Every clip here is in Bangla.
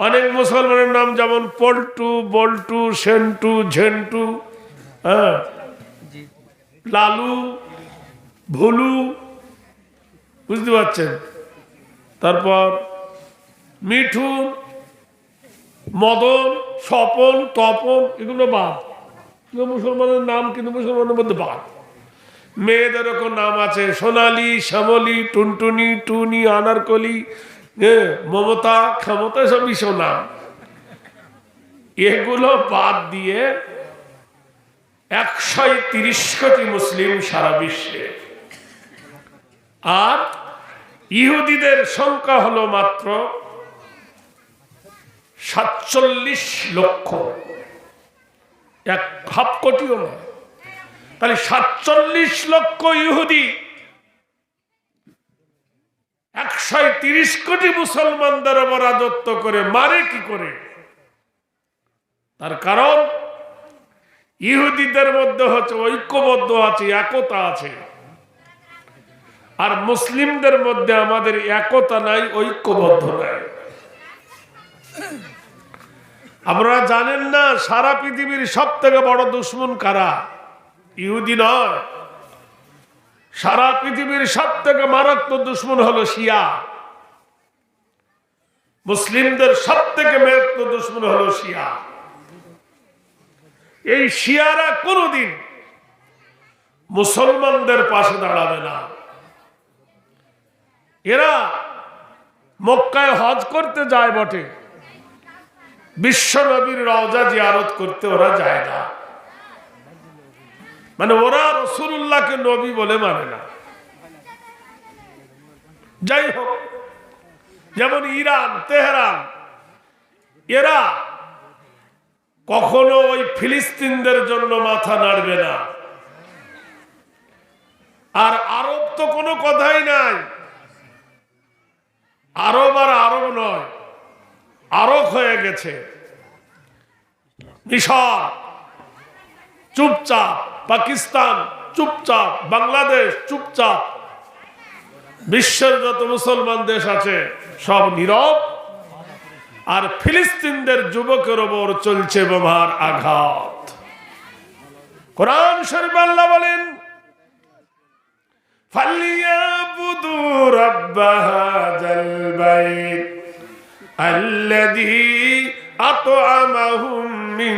অনেক মুসলমানের নাম যেমন পল্টু বল্টু সেন্টু ঝেন্টু হ্যাঁ? লালু ভুলু বুঝতে পারছেন? তারপর মিঠু মদন স্বপন তপন এগুলো বাদ। মুসলমানের নাম কিন্তু মুসলমানের মধ্যে বাদ। মেয়েদের ওরকম নাম আছে। সোনালি শ্যামলি টুনটুনি টুনি আনারকলি মমতা ক্ষমতা সব নাম এগুলো বাদ দিয়ে একশো তিরিশ কোটি মুসলিম সারা বিশ্বে। আর ইহুদিদের সংখ্যা হলো মাত্র সাতচল্লিশ লক্ষ। এক হাফ কোটিও না তাহলে সাতচল্লিশ লক্ষ ইহুদি একশো তিরিশ কোটি মুসলমানদের ওপর রাজত্ব করে মারে কি করে? তার কারণ, ইহুদিদের মধ্যে হচ্ছে ঐক্যবদ্ধ আছে, একতা আছে। আর মুসলিমদের মধ্যে আমাদের একতা নাই, ঐক্যবদ্ধ নাই। আপনারা জানেন না, সারা পৃথিবীর সব থেকে বড় দুশ্মন কারা? ইহুদি নয়। সারা পৃথিবীর সব থেকে মারাত্মক দুশ্মন হলো শিয়া। মুসলিমদের সব থেকে মারাত্মক দুশ্মন হলো শিয়া। এই শিয়ারা কোনোদিন মুসলমানদের পাশে দাঁড়াবে না। এরা মক্কায় হজ করতে যায় বটে। বিশ্ব নবীর রওজা জিয়ারত করতে ওরা যায় না। মানে ওরা রসুল্লাহকে নবী বলে মানে না। যাই হোক, যেমন ইরান, তেহরান, এরা কখনো ওই ফিলিস্তিনদের জন্য মাথা নাড়বে না। আর আরব তো কোনো কথাই নাই। আরব আর আরব নয়, আরব হয়ে গেছে। মিশর, চুপচাপ। পাকিস্তান চুপচাপ বাংলাদেশ চুপচাপ বিশ্বের যত মুসলমান দেশ আছে সব নীরব আর ফিলিস্তিনদের যুবকের ওপর চলছে বোমার আঘাত কোরআন শরীফ আল্লাহ বলেন فليعبدوا رب هذا البيت الذي أطعمهم من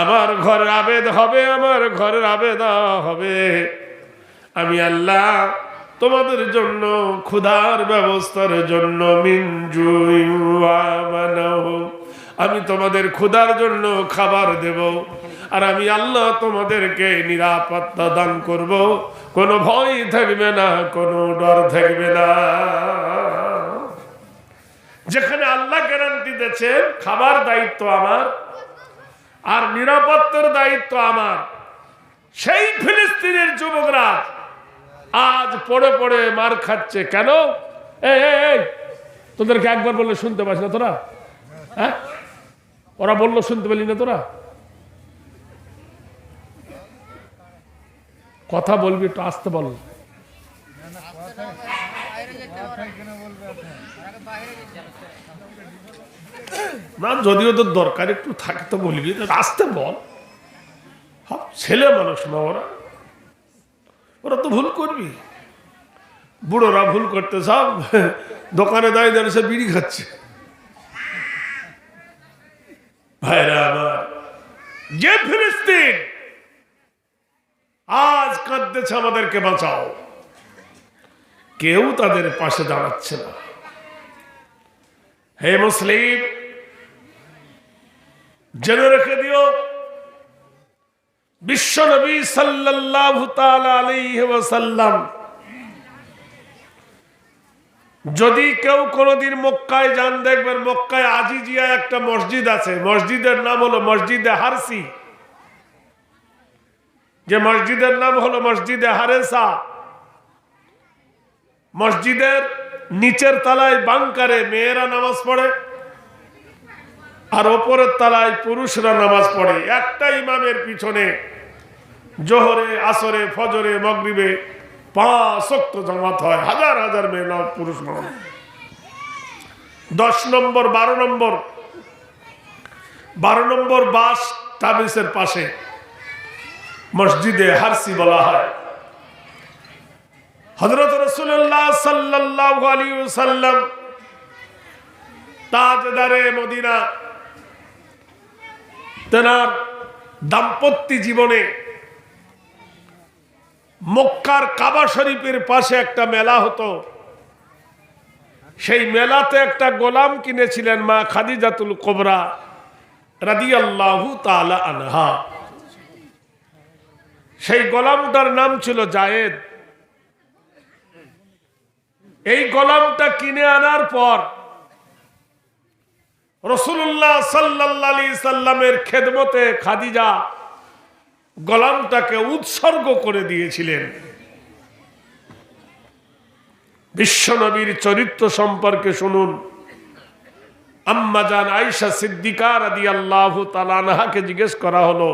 আমার ঘরের আবেদ হবে, আমার ঘরের আবেদা হবে। আমি আল্লাহ তোমাদের জন্য, ক্ষুধার ব্যবস্থার জন্য আমি তোমাদের ক্ষুধার জন্য খাবার দেব, আর আমি আল্লাহ তোমাদেরকে নিরাপত্তা দান করব। কোনো ভয় থাকবে না, কোনো ডর থাকবে না। যেখানে আল্লাহ গ্যারান্টি দিয়েছেন, খাবার দায়িত্ব আমার আর নিরাপত্তার দায়িত্ব আমার। সেই ফিলিস্তিনের যুবকরা আজ পড়ে পড়ে মার খাচ্ছে। কেন? তোদেরকে একবার বললে শুনতে পাস না তোরা? হ্যাঁ? ওরা বলল শুনতে পেলি না তোরা? কথা বলবি, একটু আসতে বল। না, যদিও তোর দরকার একটু থাকে তো বলবি আসতে বল। ছেলে মানুষ না ওরা। ওরা তো ভুল করবি। বুড়োরা ভুল করতে সব দোকানে দাঁড়িয়ে দাঁড়িয়ে সে বিড়ি খাচ্ছে। ভাইরা আমার, যে ফিলিস্তিন আজ কাঁদতেছে আমাদেরকে বাঁচাও। কেউ তাদের পাশে দাঁড়াচ্ছে না। হে মুসলিম জেনে রেখে দিও, বিশ্ব নবী সাল্লাল্লাহু যদি কেউ কোনোদিন মক্কায় যান, দেখবেন মক্কায় আজিজিয়া একটা মসজিদ আছে। মসজিদের নাম হলো মসজিদে হারসি। যে মসজিদের নাম হলো মসজিদে হারেসা। মসজিদের নিচের তলায় বাংকারে মেয়েরা নামাজ পড়ে। আর ওপরের তলায় পুরুষরা নামাজ পড়ে। একটা ইমামের পিছনে জোহরে, আসরে, ফজরে, মগরিবে পাঁচ শক্ত জামাত হয়। হাজার হাজার মেয়ে পুরুষ নয় দশ নম্বর, বারো নম্বর। বারো নম্বর বাস তাবিসের পাশে মসজিদে হারসি বলা হয়। হজরত রসুল্লাহ সাল্লাহ আলী সাল্লাম তাজদারে মদিনা তেনার দাম্পত্য জীবনে মক্কার কাবা শরীফের পাশে একটা মেলা হতো। সেই মেলাতে একটা গোলাম কিনেছিলেন মা খাদিজাতুল কোবরা রাদি আল্লাহু তালা আনহা। সেই গোলামটার নাম ছিল জায়েদ। এই গোলামটা কিনে আনার পর রসুল্লাহ সাল্লাহ সাল্লামের খেদমতে খাদিজা গোলামটাকে উৎসর্গ করে দিয়েছিলেন। বিশ্বনবীর চরিত্র সম্পর্কে শুনুন। আম্মাজান আইসা সিদ্দিকার আদি আল্লাহ তালানহাকে জিজ্ঞেস করা হলো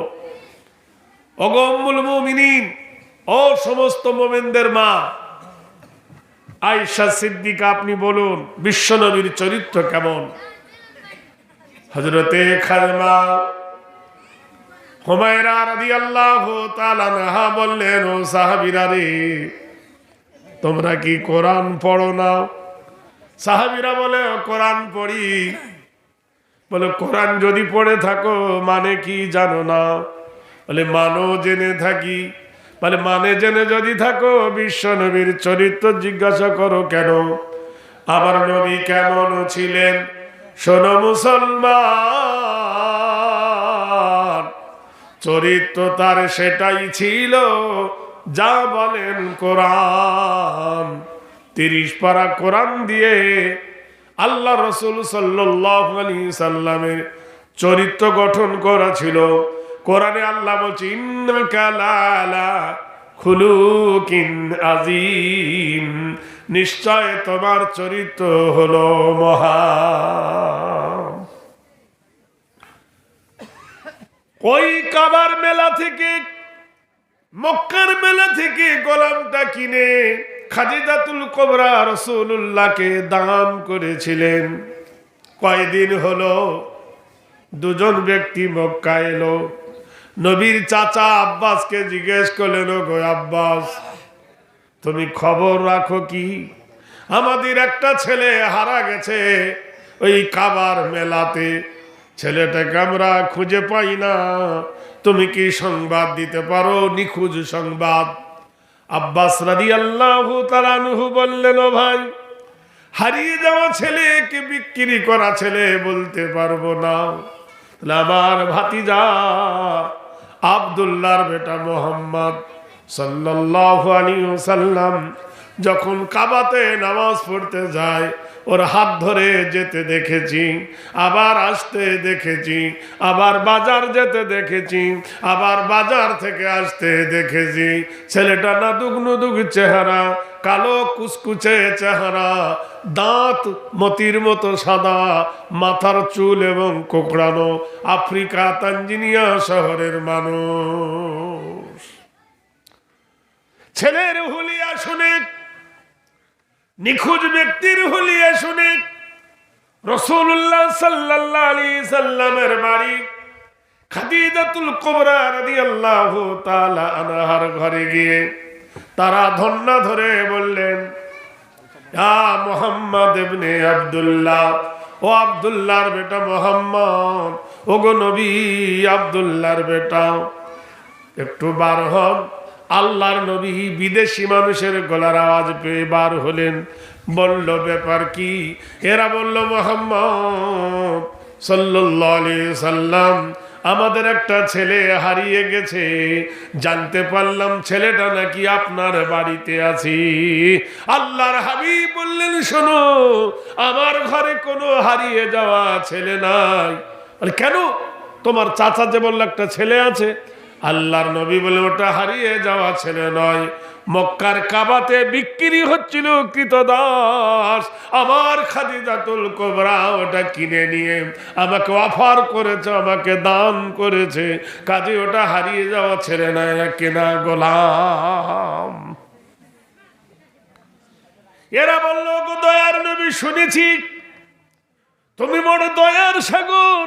অগম্বুল মুমিনিন, ও সমস্ত মোমেনদের মা আয়সা সিদ্দিকা আপনি বলুন বিশ্বনবীর চরিত্র কেমন? হজরতে খালমা হুমায়রা রাদি আল্লাহ তালানহা বললেন, ও সাহাবিরা রে, তোমরা কি কোরআন পড়ো না? সাহাবিরা বলে, কোরআন পড়ি। বলে, কোরআন যদি পড়ে থাকো মানে কি জানো না? বলে, মানো জেনে থাকি। বলে মানে জেনে যদি থাকো, বিশ্ব নবীর চরিত্র জিজ্ঞাসা করো কেন? আমার নবী কেমন ছিলেন? শোনো মুসলমান, চরিত্র তার সেটাই ছিল, যা বলেন কোরআন। তিরিশ পারা কোরআন দিয়ে আল্লাহ রসুল সাল্লি সাল্লামের চরিত্র গঠন করা ছিল। কোরআনে আল্লাহ বলছি খুলুকিন আজিম নিশ্চয় তোমার চরিত্র হলো মহা ওই কাবার মেলা থেকে, মক্কার মেলা থেকে গোলামটা কিনে খাদিজাতুল কোবরা রসুল্লাহকে দান করেছিলেন। কয়দিন হলো দুজন ব্যক্তি মক্কা এলো। নবীর চাচা আব্বাসকে জিজ্ঞেস করলেন গো আব্বাস তুমি খবর রাখো কি? আমাদের একটা ছেলে হারা গেছে ওই কাবার মেলাতে। ছেলেটাকে আমরা খুঁজে পাই না। তুমি কি সংবাদ দিতে পারো? নিখুঁজ সংবাদ। আব্বাস রাদি আল্লাহ তালানহু বললেন ভাই, হারিয়ে যাওয়া ছেলেকে বিক্রি করা ছেলে বলতে পারব না। আমার ভাতিজা আবদুল্লাহর বেটা মোহাম্মদ সাল্লাম যখন কাবাতে নামাজ পড়তে যায়, ওর হাত ধরে যেতে দেখেছি, আবার আসতে দেখেছি, আবার বাজার যেতে দেখেছি, আবার বাজার থেকে আসতে দেখেছি। ছেলেটা নাদুক নুদুক চেহারা, কালো কুচকুচে চেহারা, দাঁত মতির মতো সাদা, মাথার চুল এবং কোকড়ানো আফ্রিকা তাঞ্জিনিয়া শহরের মানুষ। ছেলের হুলিয়া শুনে, নিখোঁজ ব্যক্তির হুলিয়া শুনে রসুল্লাহ সাল্লাহ আলী সাল্লামের বাড়ি ঘরে গিয়ে তারা ধন্না ধরে বললেন আ মোহাম্মদ ইবনে আব্দুল্লাহ, ও আব্দুল্লাহর বেটা মোহাম্মদ ও গো নবী আব্দুল্লাহর বেটা, একটু বার হন। আল্লাহর নবী বিদেশি মানুষের গলার আওয়াজ পেয়ে বার হলেন। বলল, ব্যাপার কি? এরা বলল, মোহাম্মদ আলাইহি সাল্লাম আমাদের একটা ছেলে হারিয়ে গেছে। জানতে পারলাম ছেলেটা নাকি আপনার বাড়িতে আছি। আল্লাহর হাবি বললেন, শোনো, আমার ঘরে কোনো হারিয়ে যাওয়া ছেলে নাই। কেন? তোমার চাচা যে বলল একটা ছেলে আছে আল্লাহর নবী বলে ওটা হারিয়ে যাওয়া ছেলে নয়। মক্কার কাবাতে বিক্রি হচ্ছিল কৃতদাস। আমার খাদি খাদিজাতুল কোবরা ওটা কিনে নিয়ে আমাকে অফার করেছে, আমাকে দান করেছে। কাজে ওটা হারিয়ে যাওয়া ছেলে নয় কেনা গোলাম। এরা বলল গো দয়ার নবী, শুনেছি। তুমি বড় দয়ার সাগর।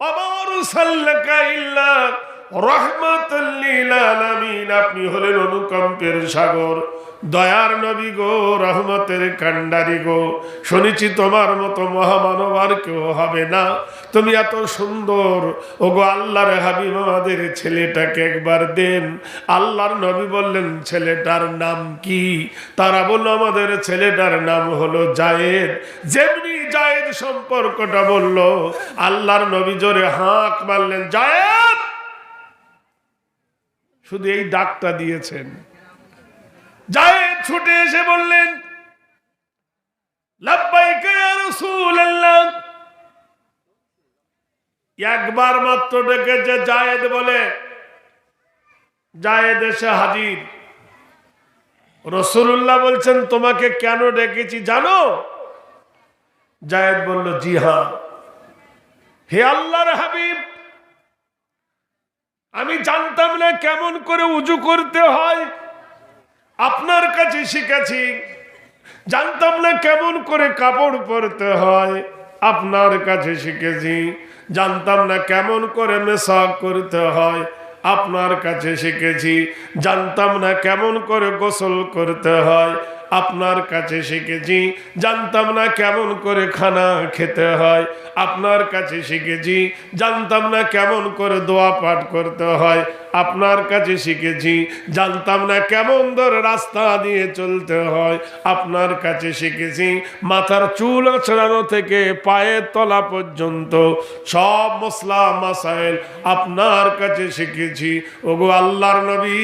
আমার সাল্লাকা ইল্লা রহমাতাল্লিল আলামিন, আপনি হলেন অনুকম্পের সাগর। দয়ার নবী গো, রহমতের কান্ডারি গো, শুনেছি তোমার মতো মহামানব আর কেউ হবে না। তুমি এত সুন্দর। ও গো আল্লাহর হাবিব আমাদের ছেলেটাকে একবার দেন। আল্লাহর নবী বললেন, ছেলেটার নাম কি? তারা বলল, আমাদের ছেলেটার নাম হলো জায়েদ। যেমনি জায়েদ সম্পর্কটা বলল, আল্লাহর নবী জোরে হাঁক মারলেন, জায়েদ! শুধু এই ডাকটা দিয়েছেন। জায়েদ ছুটে এসে বললেন একবার মাত্র ডেকেছে জায়েদ বলে, জায়েদ এসে হাজির। রসুল্লাহ বলছেন, তোমাকে কেন ডেকেছি জানো? জায়েদ বলল জি হ্যাঁ হে আল্লাহর হাবিব আমি জানতাম না কেমন করে উজু করতে হয়। আপনার কাছে শিখেছি, জানতাম না কেমন করে কাপড় পরতে হয়। আপনার কাছে শিখেছি, জানতাম না কেমন করে মেশাক করতে হয়। আপনার কাছে শিখেছি, জানতাম না কেমন করে গোসল করতে হয়। আপনার কাছে শিখেছি। জানতাম না কেমন করে খানা খেতে হয়। আপনার কাছে শিখেছি। জানতাম না কেমন করে দোয়া পাঠ করতে হয়। আপনার কাছে শিখেছি। জানতাম না কেমন ধরে রাস্তা দিয়ে চলতে হয়। আপনার কাছে শিখেছি, মাথার চুল আছড়ানো থেকে পায়ের তলা পর্যন্ত সব মশলা মাসাইল আপনার কাছে শিখেছি। ওগো আল্লাহর নবী,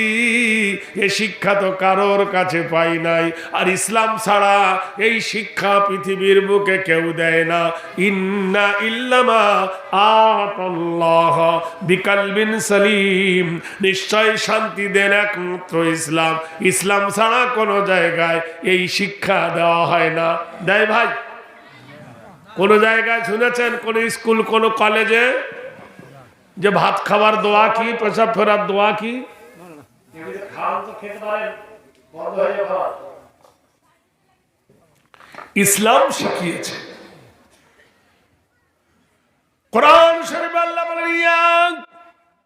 এ শিক্ষা তো কারোর কাছে পাই নাই। আর ইসলাম ছাড়া এই শিক্ষা পৃথিবীর বুকে কেউ দেয় না। ইন্না ইল্লামা আতাল্লাহ বিকালবিন সালিম। নিশ্চয় শান্তি দেন একমাত্র ইসলাম। ইসলাম ছাড়া কোনো জায়গায় এই শিক্ষা দেওয়া হয় না। দেয় ভাই, কোন জায়গায় শুনেছেন, কোন স্কুল, কোন কলেজে? যে ভাত খাবার দোয়া কি, পেশাব ফেরার দোয়া কি? ইসলাম শিখিয়েছে। কোরআন শরীফ আল্লাহ বলেন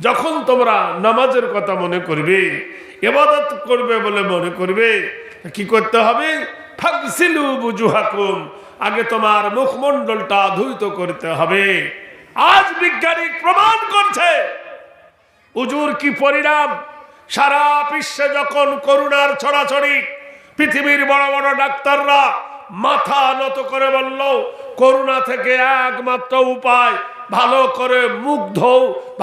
যখন তোমরা নামাজের কথা মনে করবে এবাদত করবে বলে মনে করবে, কি করতে হবে? আগে তোমার মুখমণ্ডলটা ধুইত করতে হবে। আজ বিজ্ঞানী প্রমাণ করছে, উজুর কি পরিণাম? সারা বিশ্বে যখন করুণার ছড়াছড়ি, পৃথিবীর বড় বড় ডাক্তাররা মাথা নত করে বলল করুণা থেকে একমাত্র উপায়, ভালো করে মুখ ধো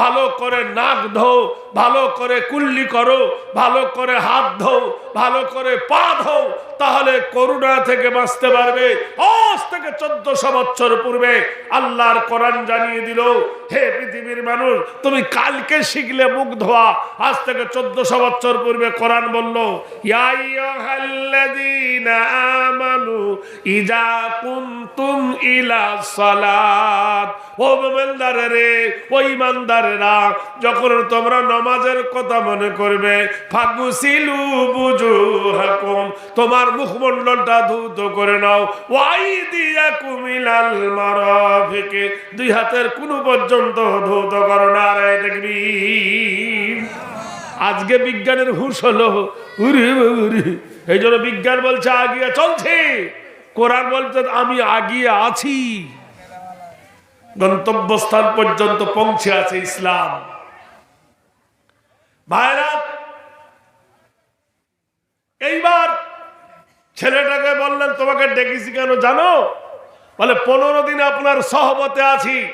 ভালো করে নাক ধো ভালো করে কুল্লি করো, ভালো করে হাত ধো ভালো করে পা ধো তাহলে করুণা থেকে বাঁচতে পারবে। আজ থেকে চোদ্দশো বছর পূর্বে আল্লাহর কোরআন জানিয়ে দিল, হে পৃথিবীর মানুষ, তুমি কালকে শিখলে মুখ ধোয়া। আজ থেকে চোদ্দশো বছর পূর্বে কোরআন বলল আমানু ইজা কুনতুম ইলা সালাত। ও মোমেনদার ও ইমানদারেরা যখন তোমরা নমাজের কথা মনে করবে, ফাগুসিলু বুজু হাকুম তোমার মুখমণ্ডলটা ধুত করে নাও। ওয়াই দিয়া কুমিলাল মারাফিকে, দুই হাতের কোনো পর্যন্ত ধৌত করো না রে দেখবি। আজকে বিজ্ঞানের হুশ হলো। উরি উরি। এই জন্য বিজ্ঞান বলছে আগিয়ে চলছে। কোরআন বলছে, আমি আগিয়ে আছি। গন্তব্যস্থান পর্যন্ত পৌঁছে আছে ইসলাম। ভাইরা, এইবার ছেলেটাকে বললেন, তোমাকে ডেকেছি কেন জানো? বলে, পনেরো দিন আপনার সহবতে আছি।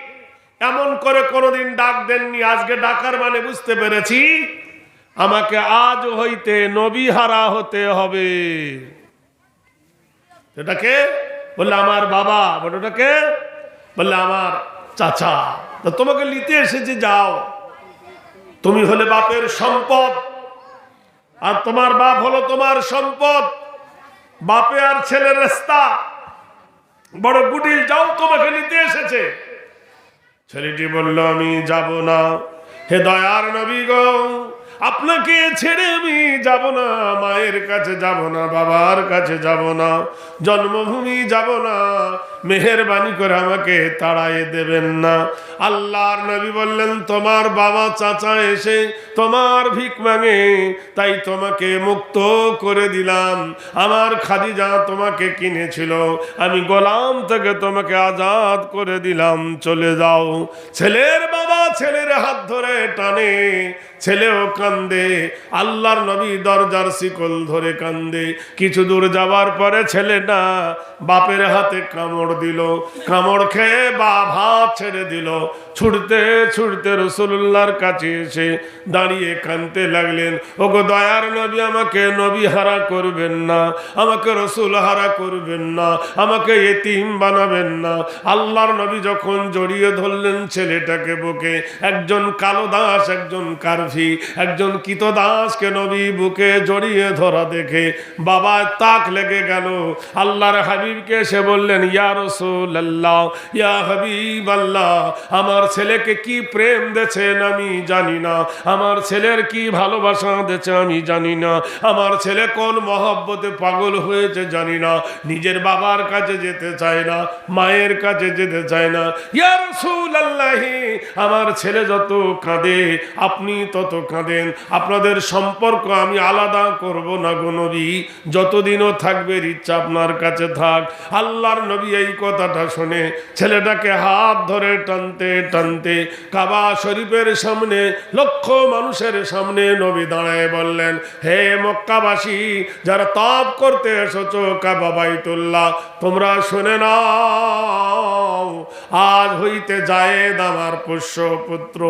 এমন করে কোনোদিন ডাক দেননি। আজকে ডাকার মানে বুঝতে পেরেছি। আমাকে আজ হইতে নবী হারা হতে হবে। এটাকে বললে, আমার বাবা। বলে ওটাকে বললে, আমার চাচা। তা তোমাকে নিতে এসেছে, যাও। তুমি হলে বাপের সম্পদ, আর তোমার বাপ হলো তোমার সম্পদ। বাপে আর ছেলের রাস্তা। বড় গুডিল যাও, তোমাকে নিতে এসেছে। ছেলেটি বলল, আমি যাব না। হে দয়ার নবী গো আপনাকে ছেড়ে আমি যাব না, মায়ের কাছে যাব না, বাবার কাছে যাব না, জন্মভূমি যাব না মেহরবানি করে আমাকে তাড়াই দেবেন না। আল্লাহর নবী বললেন, তোমার বাবা চাচা এসে তোমার ভিক মাঙে, তাই তোমাকে মুক্ত করে দিলাম। আমার খাদিজা তোমাকে কিনেছিল, আমি গোলাম থেকে তোমাকে আজাদ করে দিলাম। চলে যাও। ছেলের বাবা ছেলের হাত ধরে টানে, ছেলেও কান্দে। আল্লাহর নবী দরজার শিকল ধরে কান্দে। কিছু দূর যাওয়ার পরে ছেলেটা বাপের হাতে কামড় দিল, কামড় খেয়ে বা ভাত ছেড়ে দিল। ছুটতে ছুটতে রসুল্লাহর কাছে এসে দাঁড়িয়ে কানতে লাগলেন, ওগো দয়ার নবী, আমাকে নবী হারা করবেন না, আমাকে রসুল হারা করবেন না, আমাকে এতিম বানাবেন না। আল্লাহর নবী যখন জড়িয়ে ধরলেন ছেলেটাকে বুকে, একজন কালো দাস, একজন কারফি, একজন কিত দাসকে নবী বুকে জড়িয়ে ধরা দেখে বাবা তাক লেগে গেল। আল্লাহর হাবিবকে সে বললেন, ইয়া রসুল আল্লাহ ইয়া হাবিব আল্লাহ আমার ছেলেকে কি প্রেম দেছেন আমি জানি না। আমার ছেলের কি ভালোবাসা দেছে আমি জানি না। আমার ছেলে কোন মহব্বতে পাগল হয়েছে জানি না। নিজের বাবার কাছে যেতে চায় না, মায়ের কাছে যেতে চায় না। ইয়া রসুল আল্লাহি আমার ছেলে যত কাঁদে, আপনি তত কাঁদেন। আপনাদের সম্পর্ক আমি আলাদা করব না গো নবী। যতদিনও থাকবে ইচ্ছা আপনার কাছে থাক। আল্লাহর নবী এই কথাটা শুনে ছেলেটাকে হাত ধরে টানতে টানতে কাবা শরীফের সামনে, লক্ষ মানুষের সামনে নবী দাঁড়ায় বললেন, হে মক্কাবাসী, যারা তাপ করতে এসেছ কাবা বাইতুল্লাহ, তোমরা শুনে নাও। আজ হইতে জায়েদ আমার পোষ্য পুত্র,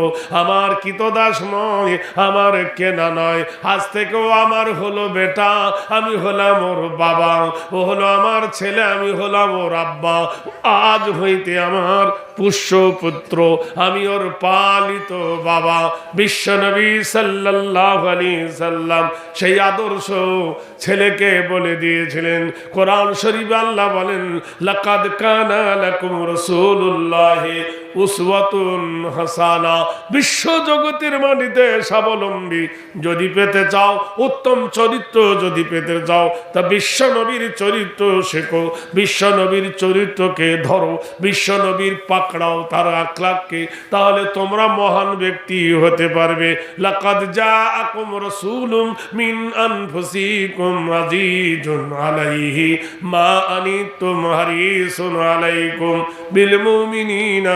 আমার কিতদাস নয় আমার কেনা নয়। আজ থেকেও আমার হলো বেটা, আমি হলাম ওর বাবা, ও হলো আমার ছেলে, আমি হলাম ওর আব্বা। আজ হইতে আমার পুষ্য পুত্র, আমি ওর পালিত বাবা। বিশ্বনবী সাল্লাল্লাহু আলাইহি সাল্লাম সেই আদর্শ ছেলেকে বলে দিয়েছিলেন। কোরআন শরীফ আল্লাহ বলেন, লাকাদ কানা লাকুম রাসূলুল্লাহি উসওয়াতুন হাসানা বিশ্ব জগতের মাটিতে স্বাবলম্বী যদি পেতে চাও, উত্তম চরিত্র যদি পেতে চাও, তা বিশ্ব নবীর চরিত্র শেখো। বিশ্ব নবীর চরিত্রকে ধরো বিশ্ব নবীর পাকড়াও তার আখলাককে তাহলে তোমরা মহান ব্যক্তি হতে পারবে। লাকাদ জাআকুম রাসূলুম মিন আনফুসিকুম আজিজুন আলাইহি মা আনিতুম হারিসুন আলাইকুম বিল মুমিনিনা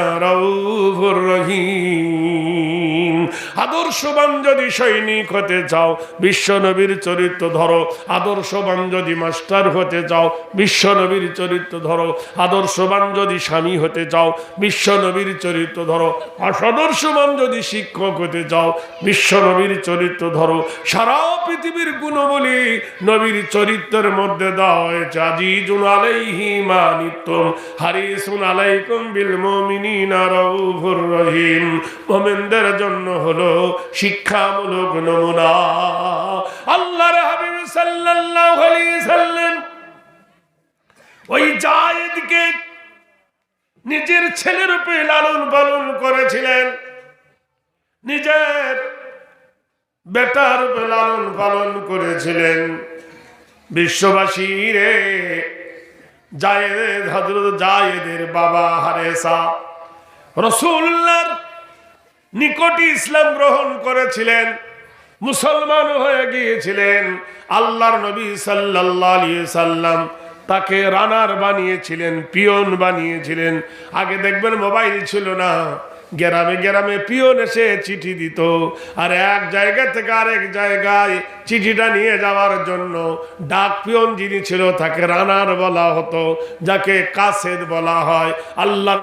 আদর্শবান যদি সৈনিক হতে চাও, বিশ্ব নবীর চরিত্র ধরো। আদর্শবান যদি মাস্টার হতে চাও, বিশ্ব নবীর চরিত্র ধরো। আদর্শবান যদি স্বামী হতে চাও, বিশ্ব নবীর চরিত্র ধরো। অসদর্শবান যদি শিক্ষক হতে চাও, বিশ্ব নবীর চরিত্র ধরো। সারা পৃথিবীর গুণবলী নবীর চরিত্রের মধ্যে দেওয়া হয়েছে আজিজুন আলাইহি মুমিনদের জন্য হলো শিক্ষামূলক নমুনা। আল্লাহর হাবিব সাল্লাম ওই জায়েদকে নিজের ছেলেরূপে লালন পালন করেছিলেন। নিজের বেটার রূপে লালন পালন করেছিলেন। বিশ্ববাসী রে, জায়েদ হজরত জায়েদের বাবা হারেসা রসুল্লার নিকটে ইসলাম গ্রহণ করেছিলেন, মুসলমান হয়ে গিয়েছিলেন। আল্লাহর নবী সাল্লাল্লাহু সাল্লাম তাকে রানার বানিয়েছিলেন, পিয়ন বানিয়েছিলেন। আগে দেখবেন মোবাইল ছিল না, গ্রামে গ্রামে পিয়ন এসে চিঠি দিত। আর এক জায়গা থেকে আরেক জায়গায় চিঠিটা নিয়ে যাওয়ার জন্য ডাক পিয়ন যিনি ছিল তাকে রানার বলা হতো, যাকে কাসেদ বলা হয়। আল্লাহ